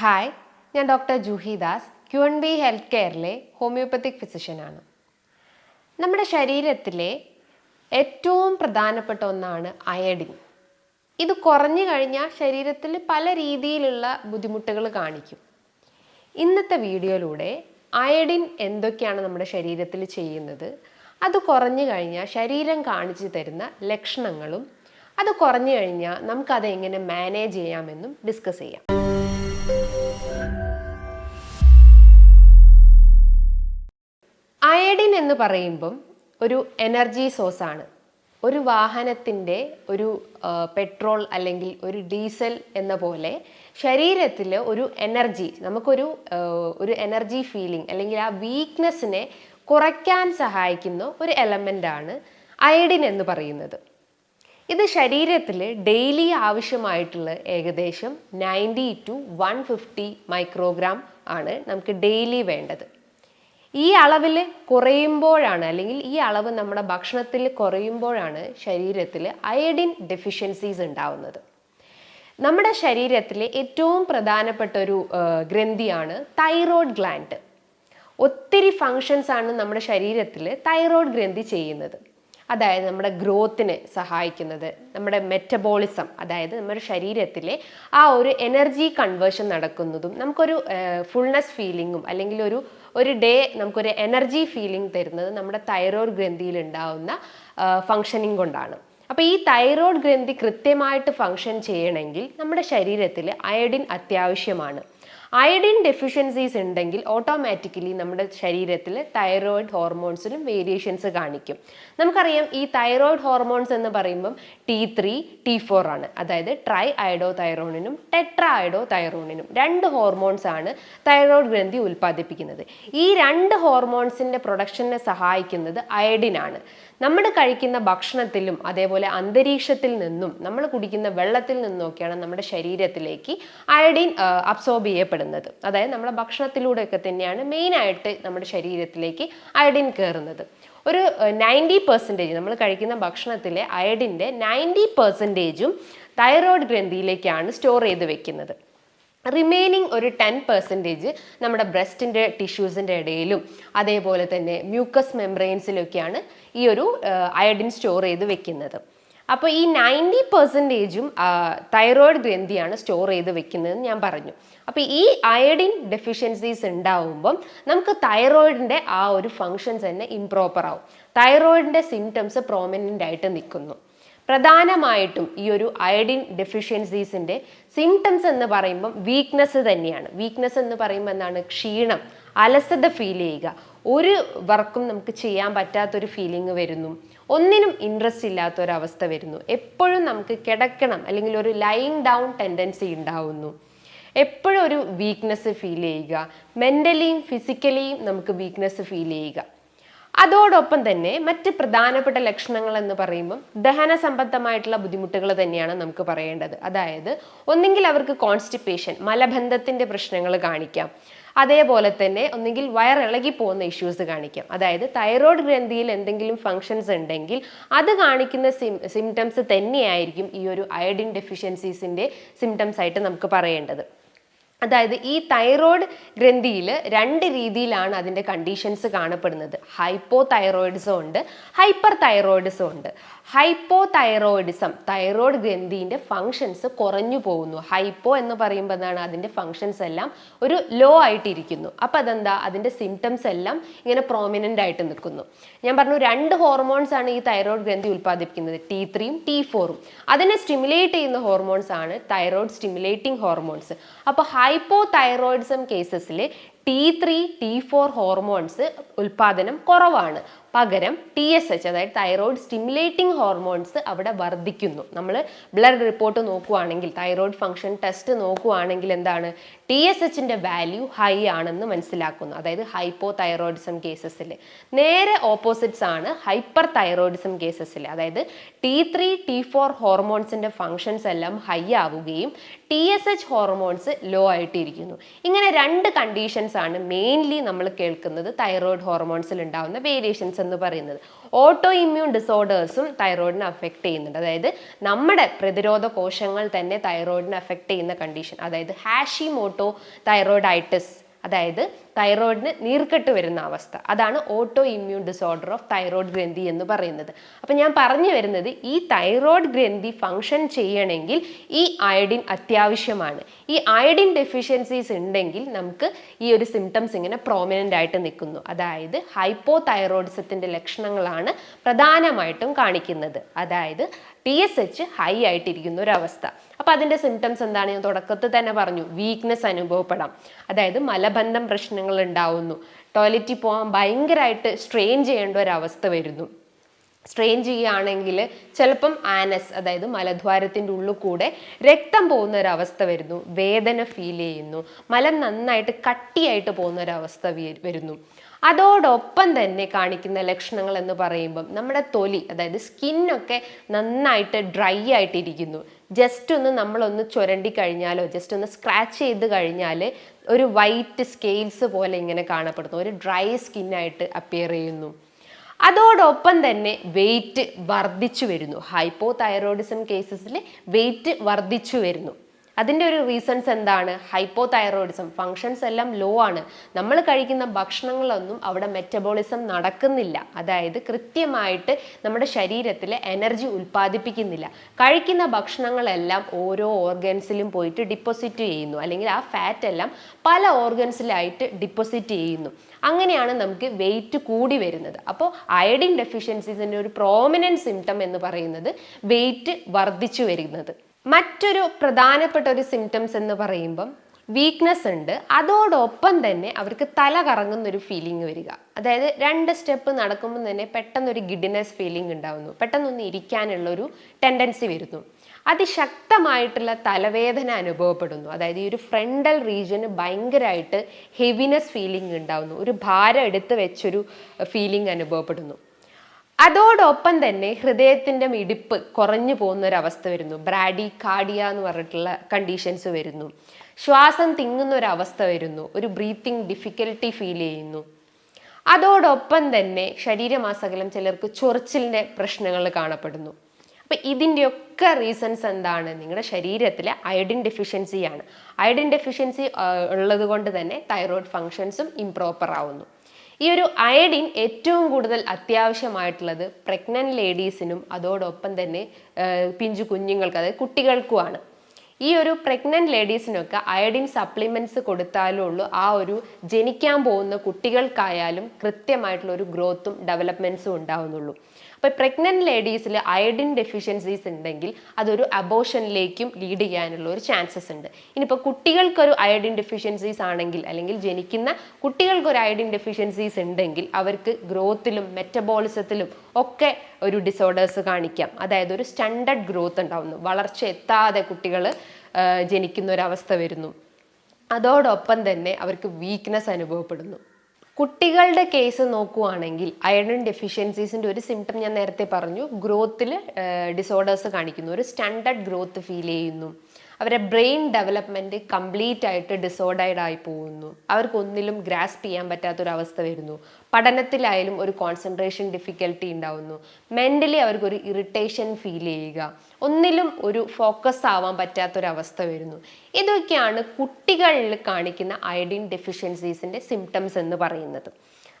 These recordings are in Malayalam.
ഹായ് ഞാൻ doctor Juhi Das Q N B health കെയറിലെ homeopathic ഫിസിഷ്യനാണ് നമ്മുടെ ശരീരത്തിലെ ഏറ്റവും പ്രധാനപ്പെട്ട ഒന്നാണ് അയഡിൻ ഇത് കുറഞ്ഞു കഴിഞ്ഞാൽ ശരീരത്തിൽ പല രീതിയിലുള്ള ബുദ്ധിമുട്ടുകൾ കാണിക്കും. ഇന്നത്തെ വീഡിയോയിലൂടെ അയഡിൻ എന്തൊക്കെയാണ് നമ്മുടെ ശരീരത്തിൽ ചെയ്യുന്നത്? അത് കുറഞ്ഞു കഴിഞ്ഞാൽ ശരീരം കാണിച്ചു തരുന്ന ലക്ഷണങ്ങളും അത് കുറഞ്ഞു കഴിഞ്ഞാൽ നമുക്കത് എങ്ങനെ മാനേജ് ചെയ്യാമെന്നും ഡിസ്കസ് ചെയ്യാം. അയഡിൻ എന്ന് പറയുമ്പം ഒരു എനർജി സോഴ്സ് ആണ് ഒരു വാഹനത്തിന്റെ ഒരു പെട്രോൾ അല്ലെങ്കിൽ ഒരു ഡീസൽ എന്ന പോലെ ശരീരത്തിൽ ഒരു എനർജി നമുക്കൊരു ഒരു എനർജി ഫീലിംഗ് അല്ലെങ്കിൽ ആ വീക്ക്നെസ്സിനെ കുറയ്ക്കാൻ സഹായിക്കുന്ന ഒരു എലമെന്റ് ആണ് അയഡിൻ എന്ന് പറയുന്നത്. ഇത് ശരീരത്തിൽ ഡെയിലി ആവശ്യമായിട്ടുള്ള ഏകദേശം ninety to one fifty microgram ആണ് നമുക്ക് ഡെയിലി വേണ്ടത്. ഈ അളവിൽ കുറയുമ്പോഴാണ് അല്ലെങ്കിൽ ഈ അളവ് നമ്മുടെ ഭക്ഷണത്തിൽ കുറയുമ്പോഴാണ് ശരീരത്തിൽ അയഡിൻ ഡെഫിഷ്യൻസീസ് ഉണ്ടാവുന്നത്. നമ്മുടെ ശരീരത്തിലെ ഏറ്റവും പ്രധാനപ്പെട്ട ഒരു ഗ്രന്ഥിയാണ് തൈറോയ്ഡ് ഗ്ലാൻഡ് ഒത്തിരി ഫങ്ഷൻസ് ആണ് നമ്മുടെ ശരീരത്തിൽ തൈറോയ്ഡ് ഗ്രന്ഥി ചെയ്യുന്നത്. അതായത് നമ്മുടെ ഗ്രോത്തിനെ സഹായിക്കുന്നത് നമ്മുടെ മെറ്റബോളിസം അതായത് നമ്മുടെ ശരീരത്തിലെ ആ ഒരു എനർജി കൺവേർഷൻ നടക്കുന്നതും നമുക്കൊരു ഫുൾനെസ് ഫീലിങ്ങും അല്ലെങ്കിൽ ഒരു ഒരു ഡേ നമുക്കൊരു എനർജി ഫീലിംഗ് തരുന്നത് നമ്മുടെ തൈറോയ്ഡ് ഗ്രന്ഥിയിൽ ഉണ്ടാവുന്ന ഫങ്ഷനിങ് കൊണ്ടാണ്. അപ്പോൾ ഈ തൈറോയ്ഡ് ഗ്രന്ഥി കൃത്യമായിട്ട് ഫങ്ഷൻ ചെയ്യണമെങ്കിൽ നമ്മുടെ ശരീരത്തിൽ അയഡിൻ അത്യാവശ്യമാണ്. അയഡിൻ ഡെഫിഷ്യൻസീസ് ഉണ്ടെങ്കിൽ ഓട്ടോമാറ്റിക്കലി നമ്മുടെ ശരീരത്തിൽ തൈറോയിഡ് ഹോർമോൺസിലും വേരിയേഷൻസ് കാണിക്കും. നമുക്കറിയാം ഈ തൈറോയിഡ് ഹോർമോൺസ് എന്ന് പറയുമ്പം ടി ത്രീ ടി ഫോർ ആണ്. അതായത് ട്രൈ അയഡോ തൈറോണിനും ടെട്രാ അയഡോ തൈറോണിനും രണ്ട് ഹോർമോൺസ് ആണ് തൈറോയിഡ് ഗ്രന്ഥി ഉൽപ്പാദിപ്പിക്കുന്നത്. ഈ രണ്ട് ഹോർമോൺസിന്റെ പ്രൊഡക്ഷനെ സഹായിക്കുന്നത് അയഡിൻ ആണ്. നമ്മൾ കഴിക്കുന്ന ഭക്ഷണത്തിലും അതേപോലെ അന്തരീക്ഷത്തിൽ നിന്നും നമ്മൾ കുടിക്കുന്ന വെള്ളത്തിൽ നിന്നൊക്കെയാണ് നമ്മുടെ ശരീരത്തിലേക്ക് അയഡിൻ അബ്സോർബ് ചെയ്യപ്പെടുന്നത്. അതായത് നമ്മുടെ ഭക്ഷണത്തിലൂടെയൊക്കെ തന്നെയാണ് മെയിനായിട്ട് നമ്മുടെ ശരീരത്തിലേക്ക് അയഡിൻ കയറുന്നത്. ഒരു നയന്റി പെർസെന്റേജ് നമ്മൾ കഴിക്കുന്ന ഭക്ഷണത്തിലെ അയഡിന്റെ നയന്റി പെർസെന്റേജും തൈറോയ്ഡ് ഗ്രന്ഥിയിലേക്കാണ് സ്റ്റോർ ചെയ്ത് വെക്കുന്നത്. റിമൈനിങ് ഒരു ടെൻ പെർസെന്റേജ് നമ്മുടെ ബ്രസ്റ്റിന്റെ ടിഷ്യൂസിന്റെ ഇടയിലും അതേപോലെ തന്നെ മ്യൂക്കസ് മെംബ്രെയിൻസിലൊക്കെയാണ് ഈ ഒരു അയഡിൻ സ്റ്റോർ ചെയ്ത് വെക്കുന്നത്. അപ്പോൾ ഈ നയന്റി പെർസെന്റേജും തൈറോയിഡ് ഗ്രന്ഥിയാണ് സ്റ്റോർ ചെയ്ത് വെക്കുന്നതെന്ന് ഞാൻ പറഞ്ഞു. അപ്പോൾ ഈ അയഡിൻ ഡെഫിഷ്യൻസീസ് ഉണ്ടാവുമ്പം നമുക്ക് തൈറോയിഡിന്റെ ആ ഒരു ഫങ്ഷൻസ് തന്നെ ഇംപ്രോപ്പർ ആവും. തൈറോയിഡിന്റെ സിംറ്റംസ് പ്രോമിനന്റ് ആയിട്ട് നിൽക്കുന്നു. പ്രധാനമായിട്ടും ഈ ഒരു അയഡിൻ ഡെഫിഷ്യൻസീസിന്റെ സിംറ്റംസ് എന്ന് പറയുമ്പം വീക്ക്നെസ് തന്നെയാണ്. വീക്ക്നെസ് എന്ന് പറയുമ്പോൾ എന്താണ്? ക്ഷീണം അലസത ഫീൽ ചെയ്യുക. ഒരു വർക്കും നമുക്ക് ചെയ്യാൻ പറ്റാത്തൊരു ഫീലിംഗ് വരുന്നു. ഒന്നിനും ഇൻട്രസ്റ്റ് ഇല്ലാത്തൊരവസ്ഥ വരുന്നു. എപ്പോഴും നമുക്ക് കിടക്കണം അല്ലെങ്കിൽ ഒരു ലൈങ് ഡൗൺ ടെൻഡൻസി ഉണ്ടാവുന്നു. എപ്പോഴും ഒരു വീക്ക്നെസ് ഫീൽ ചെയ്യുക. മെന്റലിയും ഫിസിക്കലിയും നമുക്ക് വീക്ക്നെസ് ഫീൽ ചെയ്യുക. അതോടൊപ്പം തന്നെ മറ്റ് പ്രധാനപ്പെട്ട ലക്ഷണങ്ങൾ എന്ന് പറയുമ്പം ദഹന സംബന്ധമായിട്ടുള്ള ബുദ്ധിമുട്ടുകൾ തന്നെയാണ് നമുക്ക് പറയേണ്ടത്. അതായത് ഒന്നെങ്കിൽ അവർക്ക് കോൺസ്റ്റിപ്പേഷൻ മലബന്ധത്തിന്റെ പ്രശ്നങ്ങൾ കാണിക്കാം. അതേപോലെ തന്നെ ഒന്നെങ്കിൽ വയറിളകി പോകുന്ന ഇഷ്യൂസ് കാണിക്കാം. അതായത് തൈറോയ്ഡ് ഗ്രന്ഥിയിൽ എന്തെങ്കിലും ഫങ്ഷൻസ് ഉണ്ടെങ്കിൽ അത് കാണിക്കുന്ന സിം സിംറ്റംസ് തന്നെയായിരിക്കും ഈ ഒരു അയഡിൻ ഡെഫിഷ്യൻസീസിന്റെ സിംറ്റംസ് ആയിട്ട് നമുക്ക് പറയേണ്ടത്. അതായത് ഈ തൈറോയ്ഡ് ഗ്രന്ഥിയിൽ രണ്ട് രീതിയിലാണ് അതിന്റെ കണ്ടീഷൻസ് കാണപ്പെടുന്നത്. ഹൈപ്പോ തൈറോയിഡിസം ഉണ്ട് ഹൈപ്പർ തൈറോയിഡിസം ഉണ്ട്. ഹൈപ്പോ തൈറോയിഡിസം തൈറോയ്ഡ് ഗ്രന്ഥിന്റെ ഫങ്ഷൻസ് കുറഞ്ഞു പോകുന്നു. ഹൈപ്പോ എന്ന് പറയുമ്പോൾ എന്താണ്? അതിന്റെ ഫങ്ഷൻസ് എല്ലാം ഒരു ലോ ആയിട്ടിരിക്കുന്നു. അപ്പോൾ അതെന്താ? അതിന്റെ സിംറ്റംസ് എല്ലാം ഇങ്ങനെ പ്രോമിനന്റ് ആയിട്ട് നിൽക്കുന്നു. ഞാൻ പറഞ്ഞു രണ്ട് ഹോർമോൺസ് ആണ് ഈ തൈറോയ്ഡ് ഗ്രന്ഥി ഉൽപ്പാദിപ്പിക്കുന്നത്. ടി ത്രീയും ടി ഫോറും അതിനെ സ്റ്റിമുലേറ്റ് ചെയ്യുന്ന ഹോർമോൺസ് ആണ് തൈറോയ്ഡ് സ്റ്റിമുലേറ്റിംഗ് ഹോർമോൺസ് അപ്പോൾ hypo thyroidism കേസസിൽ T three T four hormones ഉൽപാദനം കുറവാണ്. പകരം ടി എസ് എച്ച് അതായത് തൈറോയ്ഡ് സ്റ്റിമുലേറ്റിംഗ് ഹോർമോൺസ് അവിടെ വർദ്ധിക്കുന്നു. നമ്മൾ ബ്ലഡ് റിപ്പോർട്ട് നോക്കുവാണെങ്കിൽ തൈറോയ്ഡ് ഫംഗ്ഷൻ ടെസ്റ്റ് നോക്കുവാണെങ്കിൽ എന്താണ്? ടി എസ് എച്ചിന്റെ വാല്യൂ ഹൈ ആണെന്ന് മനസ്സിലാക്കുന്നു. അതായത് ഹൈപ്പോ തൈറോയിഡിസം കേസസിൽ നേരെ ഓപ്പോസിറ്റ്സ് ആണ് ഹൈപ്പർ തൈറോയിഡിസം കേസസിൽ അതായത് ടി ത്രീ ടി ഫോർ ഹോർമോൺസിന്റെ ഫങ്ഷൻസ് എല്ലാം ഹൈ ആവുകയും T S H hormones low ആയിട്ടിരിക്കുന്നു. ഇങ്ങനെ രണ്ട് കണ്ടീഷൻസ് ആണ് മെയിൻലി നമ്മൾ കേൾക്കുന്നത് തൈറോയ്ഡ് ഹോർമോൺസിൽ ഉണ്ടാകുന്ന വേരിയേഷൻസ് എന്ന് പറയുന്നത്. ഓട്ടോ ഇമ്മ്യൂൺ ഡിസോർഡേഴ്സും തൈറോയിഡിനെ അഫക്റ്റ് ചെയ്യുന്നുണ്ട്. അതായത് നമ്മുടെ പ്രതിരോധ കോശങ്ങൾ തന്നെ തൈറോയിഡിനെ അഫക്റ്റ് ചെയ്യുന്ന കണ്ടീഷൻ അതായത് ഹാഷിമോട്ടോ തൈറോയിഡൈറ്റിസ് അതായത് തൈറോയിഡിന് നീർക്കെട്ട് വരുന്ന അവസ്ഥ. അതാണ് auto immune disorder of thyroid ഗ്രന്ഥി എന്ന് പറയുന്നത്. അപ്പം ഞാൻ പറഞ്ഞു വരുന്നത് ഈ തൈറോയിഡ് ഗ്രന്ഥി ഫങ്ഷൻ ചെയ്യണമെങ്കിൽ ഈ അയഡിൻ അത്യാവശ്യമാണ്. ഈ അയഡിൻ ഡെഫിഷ്യൻസീസ് ഉണ്ടെങ്കിൽ നമുക്ക് ഈ ഒരു സിംറ്റംസ് ഇങ്ങനെ പ്രോമിനന്റ് ആയിട്ട് നിൽക്കുന്നു. അതായത് ഹൈപ്പോ ലക്ഷണങ്ങളാണ് പ്രധാനമായിട്ടും കാണിക്കുന്നത്. അതായത് ടി എസ് എച്ച് ഹൈ ആയിട്ടിരിക്കുന്ന ഒരു അവസ്ഥ അപ്പോൾ അതിന്റെ സിംറ്റംസ് എന്താണ്? ഞാൻ തുടക്കത്തിൽ തന്നെ പറഞ്ഞു. വീക്ക്നെസ് അനുഭവപ്പെടാം. അതായത് മലബന്ധം പ്രശ്നങ്ങൾ ഉണ്ടാവുന്നു. ടോയ്ലറ്റിൽ പോകാൻ ഭയങ്കരമായിട്ട് സ്ട്രെയിൻ ചെയ്യേണ്ട ഒരു അവസ്ഥ വരുന്നു. സ്ട്രെയിൻ ചെയ്യുകയാണെങ്കിൽ ചിലപ്പം ആനസ് അതായത് മലദ്വാരത്തിന്റെ ഉള്ളിൽ കൂടെ രക്തം പോകുന്ന ഒരവസ്ഥ വരുന്നു. വേദന ഫീൽ ചെയ്യുന്നു. മലം നന്നായിട്ട് കട്ടിയായിട്ട് പോകുന്ന ഒരവസ്ഥ വരുന്നു. അതോടൊപ്പം തന്നെ കാണിക്കുന്ന ലക്ഷണങ്ങൾ എന്ന് പറയുമ്പം നമ്മുടെ തൊലി അതായത് സ്കിന്നൊക്കെ നന്നായിട്ട് ഡ്രൈ ആയിട്ടിരിക്കുന്നു. ജസ്റ്റ് ഒന്ന് നമ്മളൊന്ന് ചുരണ്ടി കഴിഞ്ഞാലോ ജസ്റ്റ് ഒന്ന് സ്ക്രാച്ച് ചെയ്ത് കഴിഞ്ഞാൽ ഒരു വൈറ്റ് സ്കെയിൽസ് പോലെ ഇങ്ങനെ കാണപ്പെടുന്നു. ഒരു ഡ്രൈ സ്കിന്നായിട്ട് അപ്പിയർ ചെയ്യുന്നു. അതോടൊപ്പം തന്നെ വെയിറ്റ് വർദ്ധിച്ചു വരുന്നു. ഹൈപ്പോ തൈറോയിഡിസം കേസസിൽ വെയിറ്റ് വർദ്ധിച്ചു വരുന്നു. അതിന്റെ ഒരു റീസൺസ് എന്താണ്? ഹൈപ്പോ തൈറോയിഡിസം ഫങ്ഷൻസ് എല്ലാം ലോ ആണ്. നമ്മൾ കഴിക്കുന്ന ഭക്ഷണങ്ങളൊന്നും അവിടെ മെറ്റബോളിസം നടക്കുന്നില്ല. അതായത് കൃത്യമായിട്ട് നമ്മുടെ ശരീരത്തിൽ എനർജി ഉൽപ്പാദിപ്പിക്കുന്നില്ല. കഴിക്കുന്ന ഭക്ഷണങ്ങളെല്ലാം ഓരോ ഓർഗൻസിലും പോയിട്ട് ഡിപ്പോസിറ്റ് ചെയ്യുന്നു. അല്ലെങ്കിൽ ആ ഫാറ്റ് എല്ലാം പല ഓർഗൻസിലായിട്ട് ഡിപ്പോസിറ്റ് ചെയ്യുന്നു. അങ്ങനെയാണ് നമുക്ക് വെയിറ്റ് കൂടി വരുന്നത്. അപ്പോൾ അയഡിൻ ഡെഫിഷ്യൻസീസിന്റെ ഒരു പ്രോമിനന്റ് സിംറ്റം എന്ന് പറയുന്നത് വെയിറ്റ് വർദ്ധിച്ചു വരുന്നത്. മറ്റൊരു പ്രധാനപ്പെട്ട ഒരു സിംറ്റംസ് എന്ന് പറയുമ്പം വീക്ക്നെസ് ഉണ്ട്. അതോടൊപ്പം തന്നെ അവർക്ക് തല കറങ്ങുന്ന ഒരു ഫീലിംഗ് വരിക. അതായത് രണ്ട് സ്റ്റെപ്പ് നടക്കുമ്പോൾ തന്നെ പെട്ടെന്നൊരു ഗിഡിനെസ് ഫീലിംഗ് ഉണ്ടാവുന്നു. പെട്ടെന്നൊന്ന് ഇരിക്കാനുള്ള ഒരു ടെൻഡൻസി വരുന്നു. അതിശക്തമായിട്ടുള്ള തലവേദന അനുഭവപ്പെടുന്നു. അതായത് ഈ ഒരു ഫ്രണ്ടൽ റീജിയന് ഭയങ്കരമായിട്ട് ഹെവിനെസ് ഫീലിംഗ് ഉണ്ടാവുന്നു. ഒരു ഭാരം എടുത്ത് വെച്ചൊരു ഫീലിംഗ് അനുഭവപ്പെടുന്നു. അതോടൊപ്പം തന്നെ ഹൃദയത്തിന്റെ മിടിപ്പ് കുറഞ്ഞു പോകുന്ന ഒരു അവസ്ഥ വരുന്നു. ബ്രാഡി കാർഡിയ എന്ന് പറഞ്ഞിട്ടുള്ള കണ്ടീഷൻസ് വരുന്നു. ശ്വാസം തിങ്ങുന്ന ഒരു അവസ്ഥ വരുന്നു. ഒരു ബ്രീത്തിങ് ഡിഫിക്കൽട്ടി ഫീൽ ചെയ്യുന്നു. അതോടൊപ്പം തന്നെ ശരീരമാസകലം ചിലർക്ക് ചൊറിച്ചിലിന്റെ പ്രശ്നങ്ങൾ കാണപ്പെടുന്നു. അപ്പം ഇതിന്റെയൊക്കെ റീസൺസ് എന്താണ്? നിങ്ങളുടെ ശരീരത്തിലെ അയഡിൻ ഡെഫിഷ്യൻസിയാണ് അയഡിൻ ഡെഫിഷ്യൻസി ഉള്ളത് കൊണ്ട് തന്നെ തൈറോയ്ഡ് ഫങ്ഷൻസും ഇംപ്രോപ്പർ ആവുന്നു. ഈ ഒരു അയഡിൻ ഏറ്റവും കൂടുതൽ അത്യാവശ്യമായിട്ടുള്ളത് പ്രഗ്നന്റ് ലേഡീസിനും അതോടൊപ്പം തന്നെ പിഞ്ചു കുഞ്ഞുങ്ങൾക്ക് അതായത് കുട്ടികൾക്കുമാണ്. ഈ ഒരു പ്രഗ്നന്റ് ലേഡീസിനൊക്കെ അയഡിൻ സപ്ലിമെന്റ്സ് കൊടുത്താലേ ഉള്ളൂ. ആ ഒരു ജനിക്കാൻ പോകുന്ന കുട്ടികൾക്കായാലും കൃത്യമായിട്ടുള്ള ഒരു ഗ്രോത്തും ഡെവലപ്മെന്റ്സും ഉണ്ടാവുന്നുള്ളൂ. അപ്പോൾ പ്രഗ്നന്റ് ലേഡീസിൽ അയഡിൻ ഡെഫിഷ്യൻസീസ് ഉണ്ടെങ്കിൽ അതൊരു അബോഷനിലേക്കും ലീഡ് ചെയ്യാനുള്ള ഒരു ചാൻസസ് ഉണ്ട്. ഇനിയിപ്പോൾ കുട്ടികൾക്കൊരു അയഡിൻ ഡെഫിഷ്യൻസീസ് ആണെങ്കിൽ അല്ലെങ്കിൽ ജനിക്കുന്ന കുട്ടികൾക്കൊരു അയഡിൻ ഡെഫിഷ്യൻസീസ് ഉണ്ടെങ്കിൽ അവർക്ക് ഗ്രോത്തിലും മെറ്റബോളിസത്തിലും ഒക്കെ ഒരു ഡിസോർഡേഴ്സ് കാണിക്കാം. അതായത് ഒരു സ്റ്റാൻഡേർഡ് ഗ്രോത്ത് ഉണ്ടാവുന്നു. വളർച്ച എത്താതെ കുട്ടികൾ ജനിക്കുന്ന ഒരവസ്ഥ വരുന്നു. അതോടൊപ്പം തന്നെ അവർക്ക് വീക്ക്നെസ് അനുഭവപ്പെടുന്നു. കുട്ടികളുടെ കേസ് നോക്കുകയാണെങ്കിൽ അയൺ ഡെഫിഷ്യൻസീസിന്റെ ഒരു സിംറ്റം ഞാൻ നേരത്തെ പറഞ്ഞു. ഗ്രോത്തിൽ ഡിസോർഡേഴ്സ് കാണിക്കുന്നു. ഒരു സ്റ്റാൻഡേർഡ് ഗ്രോത്ത് ഫീൽ ചെയ്യുന്നു. അവരുടെ ബ്രെയിൻ ഡെവലപ്മെന്റ് കംപ്ലീറ്റ് ആയിട്ട് ഡിസോർഡൈഡ് ആയി പോകുന്നു. അവർക്ക് ഒന്നിലും ഗ്രാസ്പ് ചെയ്യാൻ പറ്റാത്തൊരവസ്ഥ വരുന്നു. പഠനത്തിലായാലും ഒരു കോൺസെൻട്രേഷൻ ഡിഫിക്കൽട്ടി ഉണ്ടാവുന്നു. മെന്റലി അവർക്കൊരു ഇറിറ്റേഷൻ ഫീൽ ചെയ്യുക. ഒന്നിലും ഒരു ഫോക്കസ് ആവാൻ പറ്റാത്തൊരവസ്ഥ വരുന്നു. ഇതൊക്കെയാണ് കുട്ടികളിൽ കാണിക്കുന്ന അയഡിൻ ഡെഫിഷ്യൻസീസിന്റെ സിംറ്റംസ് എന്ന് പറയുന്നത്.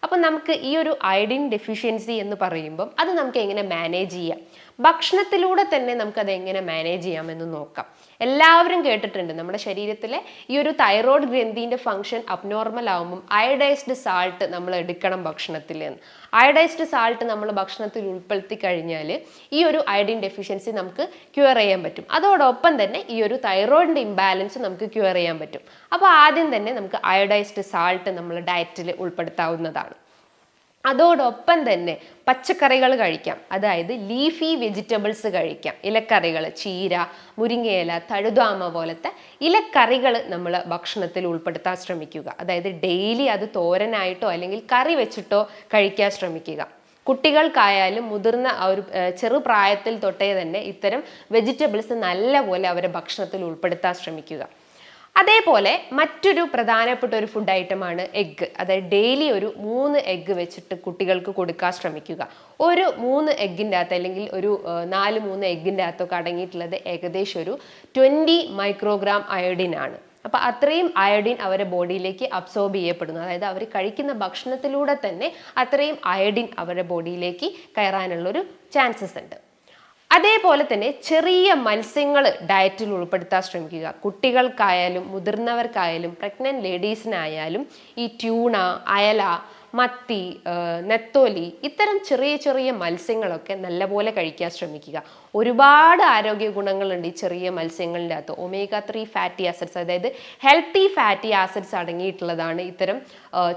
അപ്പം നമുക്ക് ഈ ഒരു അയഡിൻ ഡെഫിഷ്യൻസി എന്ന് പറയുമ്പം അത് നമുക്ക് എങ്ങനെ മാനേജ് ചെയ്യാം? ഭക്ഷണത്തിലൂടെ തന്നെ നമുക്കത് എങ്ങനെ മാനേജ് ചെയ്യാമെന്ന് നോക്കാം. എല്ലാവരും കേട്ടിട്ടുണ്ട് നമ്മുടെ ശരീരത്തിലെ ഈ ഒരു തൈറോയ്ഡ് ഗ്രന്ഥിന്റെ ഫംഗ്ഷൻ അബ്നോർമൽ ആകുമ്പം അയഡൈസ്ഡ് സാൾട്ട് നമ്മൾ എടുക്കണം ഭക്ഷണത്തിൽ എന്ന് അയഡൈസ്ഡ് സാൾട്ട് നമ്മൾ ഭക്ഷണത്തിൽ ഉൾപ്പെടുത്തി കഴിഞ്ഞാൽ ഈ ഒരു അയഡിൻ ഡെഫിഷ്യൻസി നമുക്ക് ക്യൂർ ചെയ്യാൻ പറ്റും. അതോടൊപ്പം തന്നെ ഈ ഒരു തൈറോയിഡിന്റെ ഇംബാലൻസ് നമുക്ക് ക്യൂർ ചെയ്യാൻ പറ്റും. അപ്പോൾ ആദ്യം തന്നെ നമുക്ക് അയഡൈസ്ഡ് സാൾട്ട് നമ്മൾ ഡയറ്റിൽ ഉൾപ്പെടുത്താവുന്നതാണ്. അതോടൊപ്പം തന്നെ പച്ചക്കറികൾ കഴിക്കാം. അതായത് ലീഫി വെജിറ്റബിൾസ് കഴിക്കാം. ഇലക്കറികൾ ചീര മുരിങ്ങയില തഴുതാമ പോലത്തെ ഇലക്കറികൾ നമ്മൾ ഭക്ഷണത്തിൽ ഉൾപ്പെടുത്താൻ ശ്രമിക്കുക. അതായത് ഡെയിലി അത് തോരനായിട്ടോ അല്ലെങ്കിൽ കറി വെച്ചിട്ടോ കഴിക്കാൻ ശ്രമിക്കുക. കുട്ടികൾക്കായാലും മുതിർന്ന ഒരു ചെറുപ്രായത്തിൽ തൊട്ടേ തന്നെ ഇത്തരം വെജിറ്റബിൾസ് നല്ലപോലെ അവരെ ഭക്ഷണത്തിൽ ഉൾപ്പെടുത്താൻ ശ്രമിക്കുക. അതേപോലെ മറ്റൊരു പ്രധാനപ്പെട്ട ഒരു ഫുഡ് ഐറ്റമാണ് എഗ്ഗ് അതായത് ഡെയിലി ഒരു മൂന്ന് എഗ്ഗ് വെച്ചിട്ട് കുട്ടികൾക്ക് കൊടുക്കാൻ ശ്രമിക്കുക. ഒരു മൂന്ന് എഗ്ഗിന്റെ അകത്ത് അല്ലെങ്കിൽ ഒരു നാല് മൂന്ന് എഗ്ഗിന്റെ അകത്തൊക്കെ അടങ്ങിയിട്ടുള്ളത് ഏകദേശം ഒരു ട്വന്റി മൈക്രോഗ്രാം അയോഡിൻ ആണ്. അപ്പോൾ അത്രയും അയോഡിൻ അവരെ ബോഡിയിലേക്ക് അബ്സോർബ് ചെയ്യപ്പെടുന്നു. അതായത് അവർ കഴിക്കുന്ന ഭക്ഷണത്തിലൂടെ തന്നെ അത്രയും അയോഡിൻ അവരുടെ ബോഡിയിലേക്ക് കയറാനുള്ളൊരു ചാൻസസ് ഉണ്ട്. അതേപോലെ തന്നെ ചെറിയ മത്സ്യങ്ങൾ ഡയറ്റിൽ ഉൾപ്പെടുത്താൻ ശ്രമിക്കുക. കുട്ടികൾക്കായാലും മുതിർന്നവർക്കായാലും പ്രഗ്നന്റ് ലേഡീസിനായാലും ഈ ട്യൂണ അയല മത്തി നെത്തോലി ഇത്തരം ചെറിയ ചെറിയ മത്സ്യങ്ങളൊക്കെ നല്ലപോലെ കഴിക്കാൻ ശ്രമിക്കുക. ഒരുപാട് ആരോഗ്യ ഗുണങ്ങളുണ്ട് ഈ ചെറിയ മത്സ്യങ്ങളുടെ അകത്ത്. ഒമേഗ ത്രീ ഫാറ്റി ആസിഡ്സ് അതായത് ഹെൽത്തി ഫാറ്റി ആസിഡ്സ് അടങ്ങിയിട്ടുള്ളതാണ് ഇത്തരം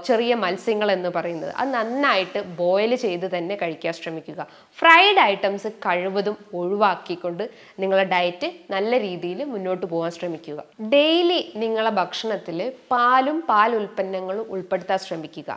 ചെറിയ മത്സ്യങ്ങൾ എന്ന് പറയുന്നത്. അത് നന്നായിട്ട് ബോയിൽ ചെയ്ത് തന്നെ കഴിക്കാൻ ശ്രമിക്കുക. ഫ്രൈഡ് ഐറ്റംസ് കഴിവതും ഒഴിവാക്കിക്കൊണ്ട് നിങ്ങളുടെ ഡയറ്റ് നല്ല രീതിയിൽ മുന്നോട്ട് പോകാൻ ശ്രമിക്കുക. ഡെയിലി നിങ്ങളുടെ ഭക്ഷണത്തിൽ പാലും പാൽ ഉൽപ്പന്നങ്ങളും ഉൾപ്പെടുത്താൻ ശ്രമിക്കുക.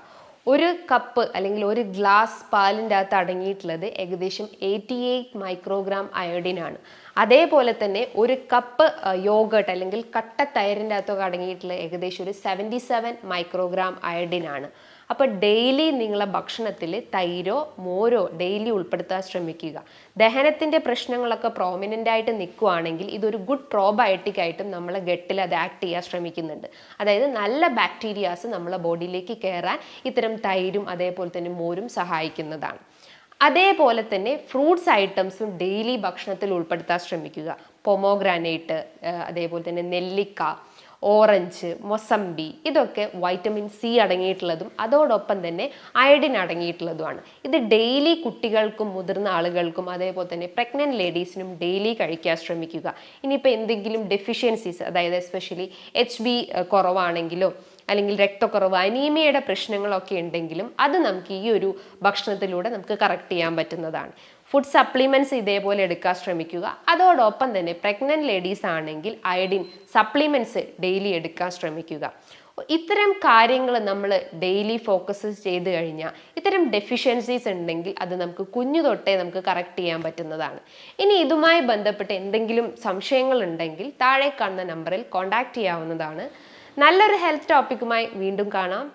ഒരു കപ്പ് അല്ലെങ്കിൽ ഒരു ഗ്ലാസ് പാലിന്റെ അകത്ത് അടങ്ങിയിട്ടുള്ളത് ഏകദേശം എയ്റ്റി എയ്റ്റ് മൈക്രോഗ്രാം അയോഡിനാണ് അതേപോലെ തന്നെ ഒരു കപ്പ് യോഗട്ട് അല്ലെങ്കിൽ കട്ട തൈരിന്റെ അകത്തൊക്കെ അടങ്ങിയിട്ടുള്ള ഏകദേശം ഒരു സെവന്റി സെവൻ മൈക്രോഗ്രാം അയോഡിനാണ് അപ്പോൾ ഡെയിലി നിങ്ങളെ ഭക്ഷണത്തിൽ തൈരോ മോരോ ഡെയിലി ഉൾപ്പെടുത്താൻ ശ്രമിക്കുക. ദഹനത്തിന്റെ പ്രശ്നങ്ങളൊക്കെ പ്രോമിനന്റ് ആയിട്ട് നിൽക്കുകയാണെങ്കിൽ ഇതൊരു ഗുഡ് പ്രോബയോട്ടിക് ആയിട്ടും നമ്മളെ ഗട്ടിൽ അത് ആക്ട് ചെയ്യാൻ ശ്രമിക്കുന്നുണ്ട്. അതായത് നല്ല ബാക്ടീരിയാസ് നമ്മളെ ബോഡിയിലേക്ക് കയറാൻ ഇത്തരം തൈരും അതേപോലെ തന്നെ മോരും സഹായിക്കുന്നതാണ്. അതേപോലെ തന്നെ ഫ്രൂട്ട്സ് ഐറ്റംസും ഡെയിലി ഭക്ഷണത്തിൽ ഉൾപ്പെടുത്താൻ ശ്രമിക്കുക. പൊമോഗ്രാനൈറ്റ് അതേപോലെ തന്നെ നെല്ലിക്ക ഓറഞ്ച് മൊസംബി ഇതൊക്കെ വൈറ്റമിൻ സി അടങ്ങിയിട്ടുള്ളതും അതോടൊപ്പം തന്നെ അയഡിൻ അടങ്ങിയിട്ടുള്ളതുമാണ്. ഇത് ഡെയിലി കുട്ടികൾക്കും മുതിർന്ന ആളുകൾക്കും അതേപോലെ തന്നെ പ്രഗ്നന്റ് ലേഡീസിനും ഡെയിലി കഴിക്കാൻ ശ്രമിക്കുക. ഇനിയിപ്പോൾ എന്തെങ്കിലും ഡെഫിഷ്യൻസീസ് അതായത് എസ്പെഷ്യലി എച്ച് ബി കുറവാണെങ്കിലോ അല്ലെങ്കിൽ രക്തക്കുറവ് അനീമിയയുടെ പ്രശ്നങ്ങളൊക്കെ ഉണ്ടെങ്കിലും അത് നമുക്ക് ഈ ഒരു ഭക്ഷണത്തിലൂടെ നമുക്ക് കറക്റ്റ് ചെയ്യാൻ പറ്റുന്നതാണ്. ഫുഡ് സപ്ലിമെന്റ്സ് ഇതേപോലെ എടുക്കാൻ ശ്രമിക്കുക. അതോടൊപ്പം തന്നെ പ്രഗ്നന്റ് ലേഡീസ് ആണെങ്കിൽ അയഡിൻ സപ്ലിമെന്റ്സ് ഡെയിലി എടുക്കാൻ ശ്രമിക്കുക. ഇത്തരം കാര്യങ്ങൾ നമ്മൾ ഡെയിലി ഫോക്കസ് ചെയ്ത് കഴിഞ്ഞാൽ ഇത്തരം ഡെഫിഷ്യൻസീസ് ഉണ്ടെങ്കിൽ അത് നമുക്ക് കുഞ്ഞു തൊട്ടേ നമുക്ക് കറക്റ്റ് ചെയ്യാൻ പറ്റുന്നതാണ്. ഇനി ഇതുമായി ബന്ധപ്പെട്ട് എന്തെങ്കിലും സംശയങ്ങൾ ഉണ്ടെങ്കിൽ താഴെ കാണുന്ന നമ്പറിൽ കോൺടാക്റ്റ് ചെയ്യാവുന്നതാണ്. നല്ലൊരു ഹെൽത്ത് ടോപ്പിക്കുമായി വീണ്ടും കാണാം.